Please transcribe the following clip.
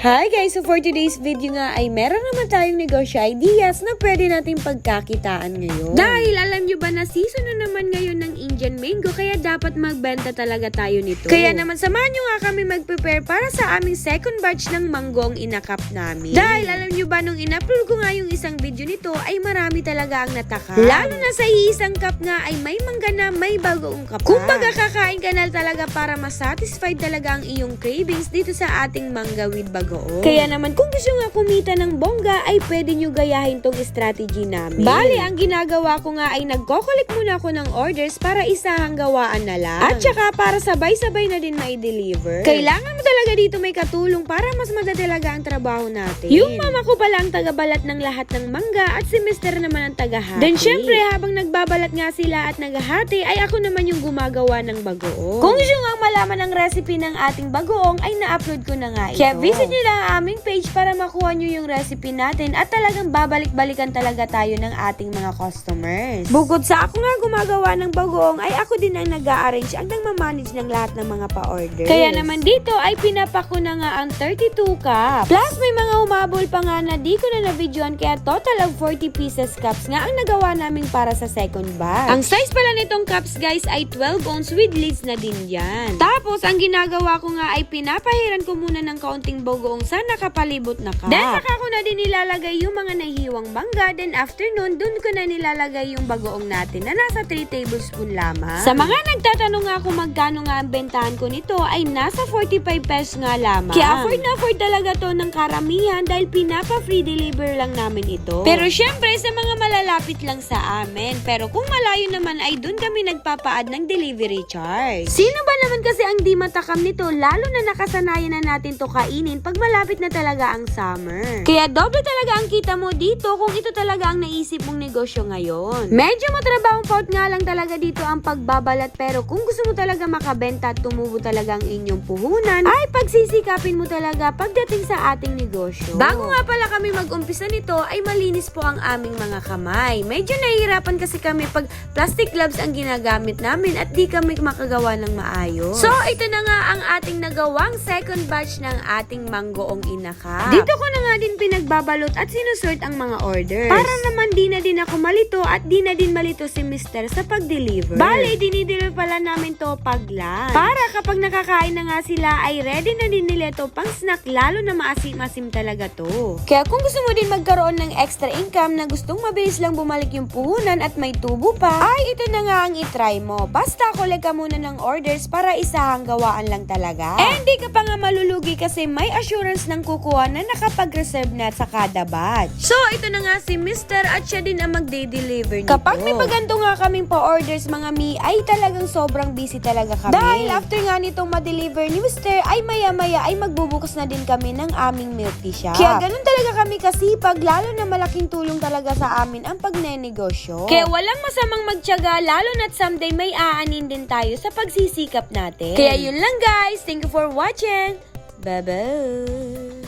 Hi guys! So for today's video nga ay meron naman tayong negosyo ideas na pwede nating pagkakitaan ngayon. Dahil alam nyo ba na season na naman ngayon ng Indian mango kaya dapat magbenta talaga tayo nito. Kaya naman samahan nyo nga kami mag-prepare para sa aming second batch ng mango ang inakap namin. Dahil alam nyo ba nung in-upload ko nga yung isang video nito ay marami talaga ang natakam. Lalo na sa iisang cup nga ay may mangga na may bagoong kapa. Kumbaga kakain ka na talaga para masatisfied talaga ang iyong cravings dito sa ating mangga with bagoong. Kaya naman kung gusto nga kumita ng bongga ay pwede nyo gayahin tong strategy namin. Bali, ang ginagawa ko nga ay nagkokolik muna ako ng orders para isahang gawaan na lang. At saka para sabay-sabay na din mai-deliver. Kailangan mo talaga dito may katulong para mas madali talaga ang trabaho natin. Yung mama ko pala ang tagabalat ng lahat ng mangga at si Mr. naman ang tagahati. Then syempre habang nagbabalat nga sila at naghahati ay ako naman yung gumagawa ng bagoong. Kung gusto nga malaman ang recipe ng ating bagoong ay na-upload ko na nga ito. Kaya visit nyo lang ang aming page para makuha nyo yung recipe natin at talagang babalik-balikan talaga tayo ng ating mga customers. Bukod sa ako nga gumagawa ng bagoong ay ako din ang nag-a-arrange ang nagmamanage ng lahat ng mga pa-order. Kaya naman dito ay pinapako na nga ang 32 cups. Plus may mga humabol pa nga na di ko na na-videoan kaya total of 40 pieces cups nga ang nagawa namin para sa second batch. Ang size pala nitong cups guys ay 12 ounce with lids na din yan. Tapos ang ginagawa ko nga ay pinapahiran ko muna ng kaunting bagoong sa nakapalibot na cup. Then saka ko na din nilalagay yung mga nahiwang mangga. Then after nun, dun ko na nilalagay yung bagoong natin na nasa 3 tablespoon lamang. Sa mga nagtatanong nga kung magkano nga ang bentahan ko nito ay nasa 45 pesos nga lamang. Kaya afford na afford talaga to ng karamihan dahil pinapa-free deliver lang namin ito. Pero syempre sa mga malalapit lang sa amin. Pero kung malayo naman ay dun kami nagpapaad ng delivery charge. Sino ba naman kasi ang di matakam nito lalo na nakasanayan na natin to kainin pag malapit na talaga ang summer. Kaya doble talaga ang kita mo dito kung ito talaga ang naisip mong negosyo ngayon. Medyo matrabahong part nga lang talaga dito ang pagbabalat pero kung gusto mo talaga makabenta at tumubo talaga ang inyong puhunan, ay pagsisikapin mo talaga pagdating sa ating negosyo. Bago nga pala kami mag-umpisa nito ay malinis po ang aming mga kamay. Medyo nahihirapan kasi kami pag plastic gloves ang ginagamit namin at di kami makagawa ng maayos. So ito na nga ang ating nagawang second batch ng ating manggoong inaka. Dito ko na nga din pinagbabalot at sinusort ang mga orders. Para naman di na din ako malito at di na din malito si Mr. sa pag-deliver. Bale, dinideliver pala namin to pag lunch. Para kapag nakakain na nga sila ay ready na din nila to pang snack lalo na maasim-asim talaga to. Kaya kung gusto mo din magkaroon ng extra income na gustong mabilis lang bumalik yung puhunan at may tubo pa, ay ito na nga ang itry mo. Basta collect ka muna ng orders para isahang gawaan lang talaga. And di ka pa nga malulugi kasi may assurance ng kukuha na nakapag-reserve na sa kada batch. So, ito na nga si Mr. at siya din ang magde-deliver nito. Kapag may paganto nga kaming pa-orders mga mi, ay talagang sobrang busy talaga kami. Dahil after nga nitong ma-deliver ni Mr. ay maya-maya ay magbubukas na din kami ng aming milk tea shop. Kaya ganun talaga kami kasipag, lalo na malaking tulong talaga sa amin ang pagnenegosyo. Kaya walang masamang magtyaga, lalo na't someday may aanin din tayo sa pagsisikap natin. Kaya yun lang guys, thank you for watching. Bye-bye!